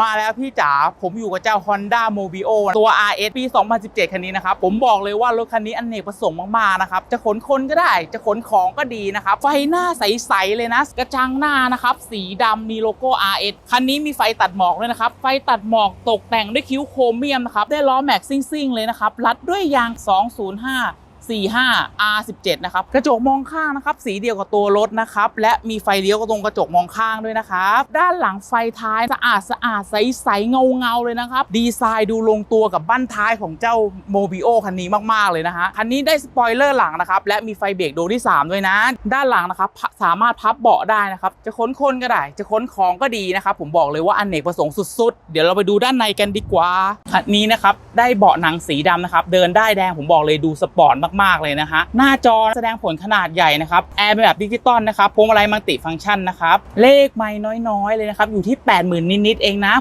มาแล้วพี่จ๋าผมอยู่กับเจ้า Honda Mobio ตัว RS ปี 2017 คันนี้นะครับ ผมบอกเลยว่ารถคันนี้อนเนกประสงค์มาก ๆ นะครับ จะขนคนก็ได้ จะขนของก็ดีนะครับ ไฟหน้าใส ๆ เลยนะ กระจังหน้านะครับ สีดำมีโลโก้ RS คันนี้มีไฟตัดหมอกด้วยนะครับ ไฟตัดหมอกตกแต่งด้วยคิ้วโครเมียมนะครับ ได้ล้อแม็กซิ่ง ๆ เลยนะครับ รัดด้วยยาง 205 45 R17 นะครับกระจกมองข้างนะครับสีเดียวกับตัวรถนะครับและมีไฟเลี้ยวก็ตรงกระจกมองข้างด้วยนะครับด้านหลังไฟท้ายสะอาดสะอาดใสๆเงาเงาๆเลยนะครับดีไซน์ดูลงตัวกับบั้นท้ายของเจ้าโมบิโอคันนี้มากๆเลยนะฮะคันนี้ได้สปอยเลอร์หลังนะครับและมีไฟเบรกดวงที่ 3 ด้วยนะ ด้านหลังนะครับสามารถพับเบาะได้นะครับจะขนคนก็ได้ จะขนของก็ดีนะครับผมบอกเลยว่าอนเนกประสงค์สุดๆ เดี๋ยวเราไปดูด้านในกันดีกว่าคันนี้นะครับได้เบาะหนังสีดำนะครับเดินได้แดงผมบอกเลยดูสปอร์ตมากๆเลยนะฮะหน้าจอแสดงผลขนาดใหญ่นะครับแอร์เป็นแบบดิจิตอลนะครับพวงมาลัยมัลติฟังก์ชันนะครับเลขไม่น้อยๆเลยนะครับอยู่ที่ 80,000 นิดๆเองนะ